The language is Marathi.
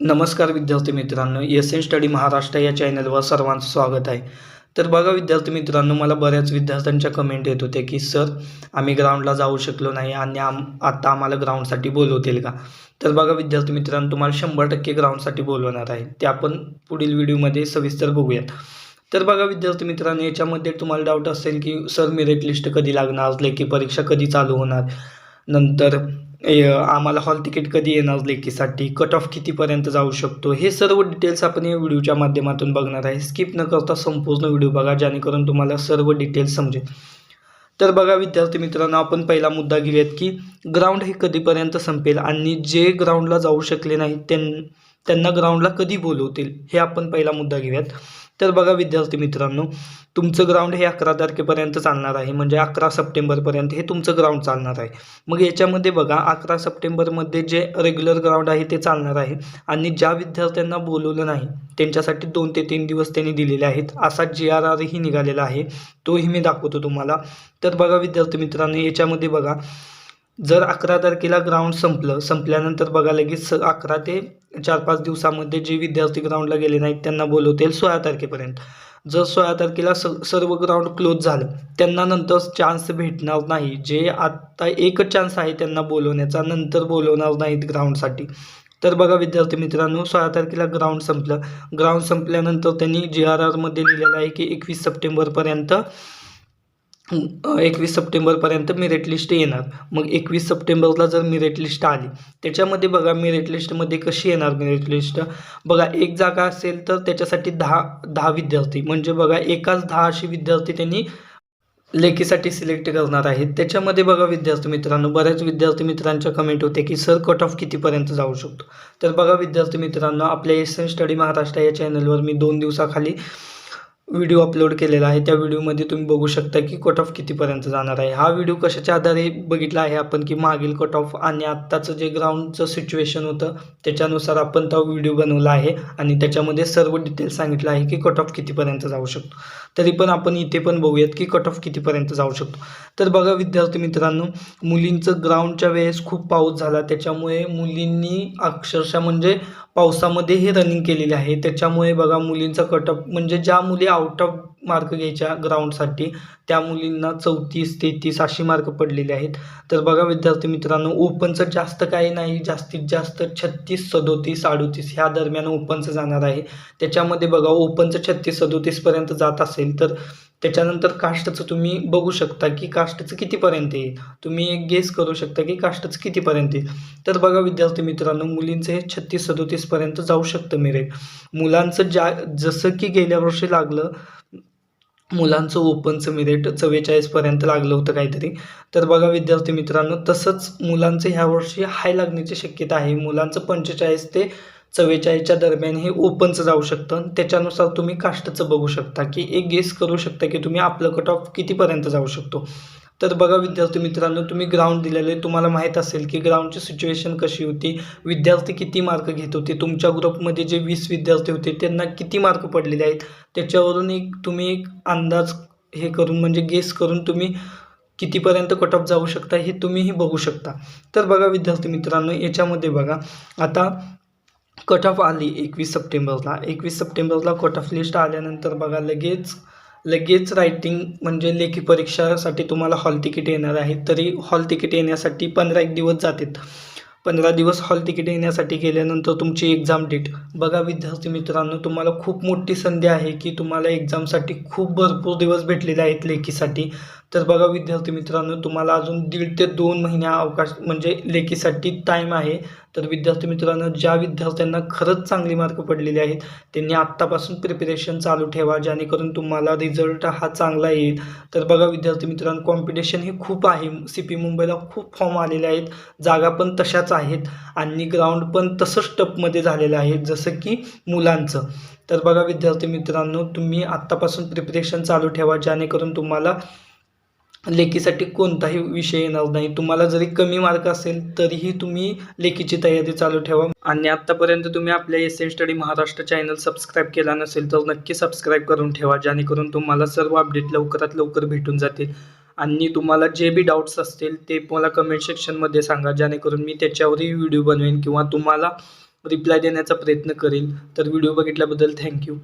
नमस्कार विद्यार्थी मित्रांनो एस एन स्टडी महाराष्ट्र या चॅनलवर सर्वांचं स्वागत आहे. तर बघा विद्यार्थी मित्रांनो मला बऱ्याच विद्यार्थ्यांच्या कमेंट येत होते की सर आम्ही ग्राउंडला जाऊ शकलो नाही आणि आम आत्ता आम्हाला ग्राउंडसाठी बोलवतील का? तर बघा विद्यार्थी मित्रांनो तुम्हाला शंभर टक्के ग्राउंडसाठी बोलवणार आहे. ते आपण पुढील व्हिडिओमध्ये सविस्तर बघूयात. तर बघा विद्यार्थी मित्रांनो याच्यामध्ये तुम्हाला डाऊट असेल की सर मेरिट लिस्ट कधी लागणार? लेखी परीक्षा कधी चालू होणार? नंतर आम्हाला हॉल तिकीट कधी येणार लेकीसाठी? कट ऑफ कितीपर्यंत जाऊ शकतो? हे सर्व डिटेल्स आपण या व्हिडिओच्या माध्यमातून बघणार आहे. स्किप न करता संपूर्ण व्हिडिओ बघा जेणेकरून तुम्हाला सर्व डिटेल्स समजेल. तर बघा विद्यार्थी मित्रांनो आपण पहिला मुद्दा घेऊयात की ग्राउंड हे कधीपर्यंत संपेल आणि जे ग्राउंडला जाऊ शकले नाहीत त्यां त्यांना ग्राउंडला कधी बोलवतील? हे आपण पहिला मुद्दा घेऊयात. तर बघा विद्यार्थी मित्रांनो तुमचं ग्राउंड हे अकरा तारखेपर्यंत चालणार आहे. म्हणजे अकरा सप्टेंबरपर्यंत हे तुमचं ग्राउंड चालणार आहे. मग याच्यामध्ये बघा अकरा सप्टेंबरमध्ये जे रेग्युलर ग्राउंड आहे ते चालणार आहे. आणि ज्या विद्यार्थ्यांना बोलवलं नाही त्यांच्यासाठी दोन ते तीन दिवस त्यांनी दिलेले आहेत. असा जी आर आरही निघालेला आहे. तोही मी दाखवतो तुम्हाला. तर बघा विद्यार्थी मित्रांनो याच्यामध्ये बघा जर अकरा तारखेला ग्राउंड संपलं संपल्यानंतर बघा लगेच स- अकरा ते चार पाच दिवसामध्ये जे विद्यार्थी ग्राउंडला गेले नाहीत त्यांना बोलवतील सोळा तारखेपर्यंत. जर सोळा तारखेला स सर्व ग्राउंड क्लोज झालं त्यांना नंतर चान्स भेटणार नाही. जे आत्ता एकच चान्स आहे त्यांना बोलवण्याचा नंतर बोलवणार नाहीत ग्राउंडसाठी तर बघा विद्यार्थी मित्रांनो सोळा तारखेला ग्राउंड संपलं. ग्राउंड संपल्यानंतर त्यांनी जी आर आरमध्ये लिहिलेलं आहे की एकवीस सप्टेंबरपर्यंत एकवीस सप्टेंबरपर्यंत मेरिट लिस्ट येणार. मग एकवीस सप्टेंबरला जर मेरिट लिस्ट आली त्याच्यामध्ये बघा मेरिट लिस्टमध्ये कशी येणार मेरिट लिस्ट बघा एक जागा असेल तर त्याच्यासाठी दहा दहा विद्यार्थी. म्हणजे बघा एकाच दहा अशी विद्यार्थी त्यांनी लेखीसाठी सिलेक्ट करणार आहेत. त्याच्यामध्ये बघा विद्यार्थी मित्रांनो बऱ्याच विद्यार्थी मित्रांच्या कमेंट होते की सर कट ऑफ कितीपर्यंत जाऊ शकतो? तर बघा विद्यार्थी मित्रांनो आपल्या एस एन स्टडी महाराष्ट्र या चॅनलवर मी दोन दिवसाखाली व्हिडिओ अपलोड केलेला आहे. त्या व्हिडिओमध्ये तुम्ही बघू शकता की कट ऑफ कितीपर्यंत जाणार आहे. हा व्हिडिओ कशाच्या आधारे बघितला आहे आपण? की मागील कट ऑफ आणि आत्ताचं जे ग्राउंडचं सिच्युएशन होतं त्याच्यानुसार आपण तो व्हिडिओ बनवला आहे. आणि त्याच्यामध्ये सर्व डिटेल्स सांगितलं आहे की कट ऑफ कितीपर्यंत जाऊ शकतो. तरी पण आपण इथे पण बघूयात की कट ऑफ कितीपर्यंत जाऊ शकतो. तर बघा विद्यार्थी मित्रांनो मुलींचं ग्राउंडच्या वेळेस खूप पाऊस झाला. त्याच्यामुळे मुलींनी अक्षरशः म्हणजे पावसामध्ये हे रनिंग केलेले आहे. त्याच्यामुळे बघा मुलींचा कट ऑफ म्हणजे ज्या मुली आउट ऑफ मार्क घ्यायच्या ग्राउंडसाठी त्या मुलींना चौतीस तेहतीस अशी मार्क पडलेले आहेत. तर बघा विद्यार्थी मित्रांनो ओपनचं जास्त काही नाही. जास्तीत जास्त छत्तीस सदोतीस अडोतीस ह्या दरम्यान ओपनचं जाणार आहे. त्याच्यामध्ये बघा ओपनचं छत्तीस सदोतीसपर्यंत जात असेल तर त्याच्यानंतर काष्टचं तुम्ही बघू शकता की काष्टचं कितीपर्यंत येईल तुम्ही एक गेस करू शकता की काष्टचं कितीपर्यंत येईल तर बघा विद्यार्थी मित्रांनो मुलींचं हे छत्तीस सदोतीसपर्यंत जाऊ शकतं मेरिट मुलांचं ज्या जसं की गेल्या वर्षी लागलं मुलांचं ओपनचं मिरेट चव्वेचाळीसपर्यंत लागलं होतं काहीतरी. तर बघा विद्यार्थी मित्रांनो तसंच मुलांचं ह्या वर्षी हाय लागण्याची शक्यता आहे. मुलांचं पंचेचाळीस ते चव्वेचाळीसच्या दरम्यान हे ओपनचं जाऊ शकतं. त्याच्यानुसार तुम्ही कास्टचं बघू शकता की एक गेस करू शकता की तुम्ही आपलं कट ऑफ कितीपर्यंत जाऊ शकतो. तर बघा विद्यार्थी मित्रांनो तुम्ही ग्राउंड दिलेलं आहे. तुम्हाला माहीत असेल की ग्राउंडची सिच्युएशन कशी होती. विद्यार्थी किती मार्क घेत होते? तुमच्या ग्रुपमध्ये जे वीस विद्यार्थी होते त्यांना किती मार्क पडलेले आहेत? त्याच्यावरून एक तुम्ही एक अंदाज हे करून म्हणजे गेस करून तुम्ही कितीपर्यंत कट ऑफ जाऊ शकता हे तुम्हीही बघू शकता. तर बघा विद्यार्थी मित्रांनो याच्यामध्ये बघा. आता कट ऑफ आली एकवीस सप्टेंबरला. एकवीस सप्टेंबरला कट ऑफ लिस्ट आल्यानंतर बघा लगेच लगेच रायटिंग म्हणजे लेखी परीक्षासाठी तुम्हाला हॉल तिकीट येणार आहे. तरी हॉल तिकीट येण्यासाठी पंधरा एक दिवस जातात. पंधरा दिवस हॉल तिकीट येण्यासाठी गेल्यानंतर तुमची एक्झाम डेट बघा विद्यार्थी मित्रांनो तुम्हाला खूप मोठी संधी आहे की तुम्हाला एक्झामसाठी खूप भरपूर दिवस भेटलेले आहेत लेखीसाठी. तर बघा विद्यार्थी मित्रांनो तुम्हाला अजून दीड ते दोन महिन्या अवकाश म्हणजे लेखीसाठी टाईम आहे. तर विद्यार्थी मित्रांनो ज्या विद्यार्थ्यांना खरंच चांगली मार्क पडलेले आहेत त्यांनी आत्तापासून प्रिपरेशन चालू ठेवा जेणेकरून तुम्हाला रिझल्ट हा चांगला येईल. तर बघा विद्यार्थी मित्रांनो कॉम्पिटिशन हे खूप आहे. सी पी मुंबईला खूप फॉर्म आलेले आहेत. जागा पण तशाच आहेत आणि ग्राउंड पण तसंच टपमध्ये झालेलं आहे जसं की मुलांचं. तर बघा विद्यार्थी मित्रांनो तुम्ही आत्तापासून प्रिपरेशन चालू ठेवा जेणेकरून तुम्हाला लेखीसाठी कोणताही विषय येणार नाही. तुम्हाला जरी कमी मार्क असेल तरीही तुम्ही लेखीची तयारी चालू ठेवा. आणि आत्तापर्यंत तुम्ही आपल्या S N study Maharashtra channel subscribe केला नसेल तर नक्की सबस्क्राईब करून ठेवा जेणेकरून तुम्हाला सर्व अपडेट लवकरात लवकर भेटून जातील. आणि तुम्हाला जे बी डाऊट्स असतील ते मला कमेंट सेक्शनमध्ये सांगा जेणेकरून मी त्याच्यावरही व्हिडिओ बनवेन किंवा तुम्हाला रिप्लाय देण्याचा प्रयत्न करेल तर व्हिडिओ बघितल्याबद्दल थँक्यू